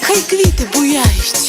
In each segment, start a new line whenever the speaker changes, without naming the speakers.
хай квіти буяють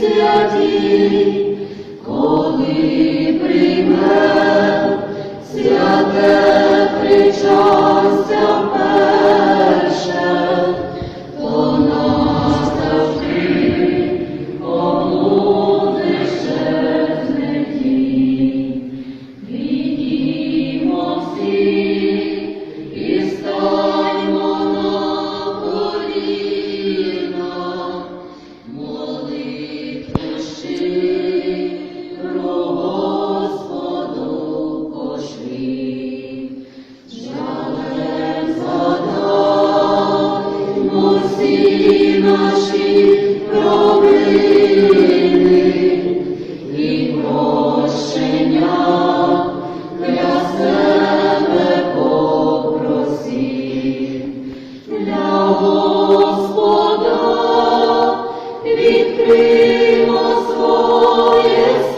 святі. Господа,
відкримо своє.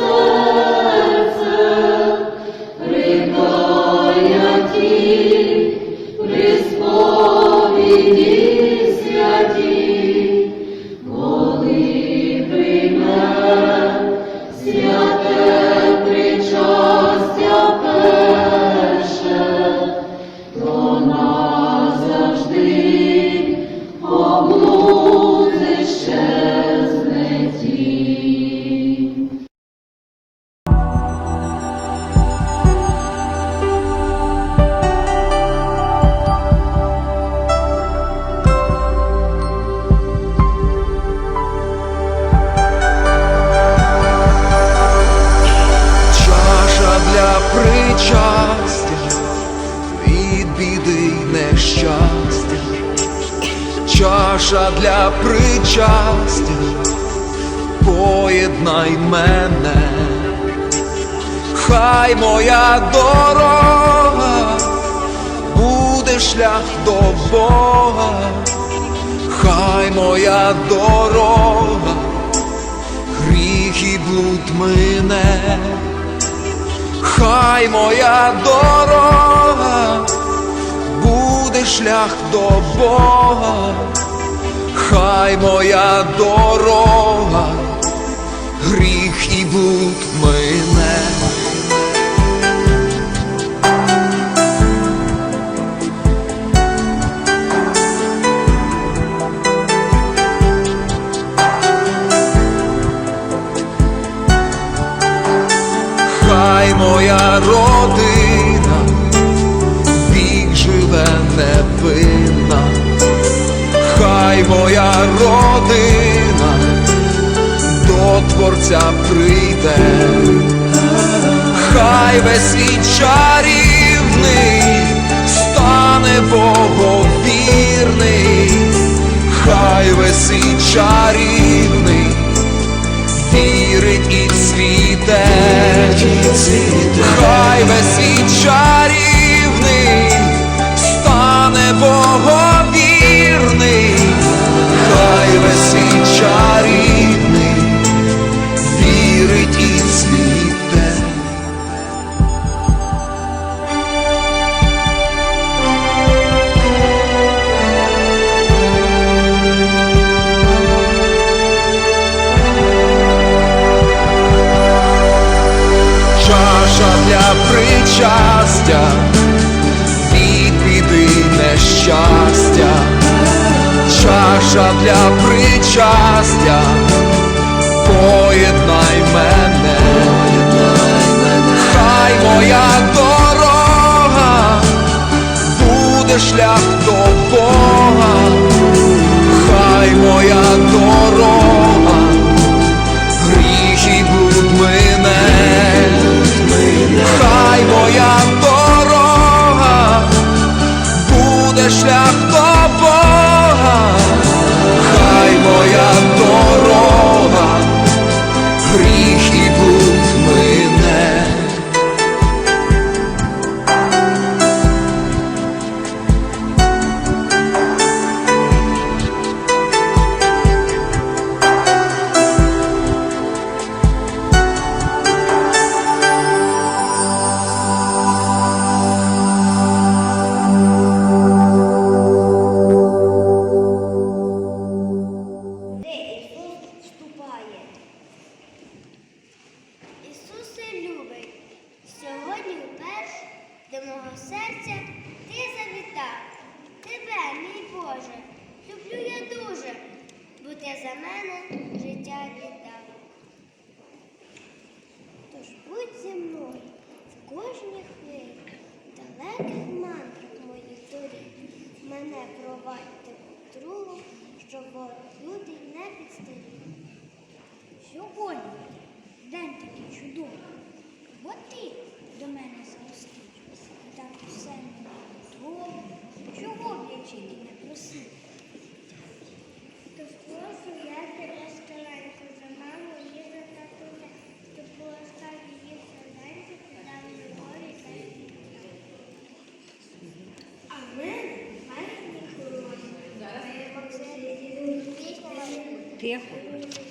Чаша для причастя, поєднай мене, хай моя дорога буде шлях до Бога, хай моя дорога, гріх і блуд мине. Хай моя дорога шлях до Бога, моя дорога, гріх і блуд мине. Родина до Творця прийде, хай весь світ чарівний стане боговірний, хай весь світ чарівний вірить і цвіте, хай весь світ чарівний чаша для причастя, поєднай мене, хай моя дорога буде шлях до Бога, хай моя дорога гріх і блуд мене, хай моя дорога буде шлях до
Сьогодні
день такий чудовий, бо ти до мене зростив. І так все мені готово, чого б
tiempo.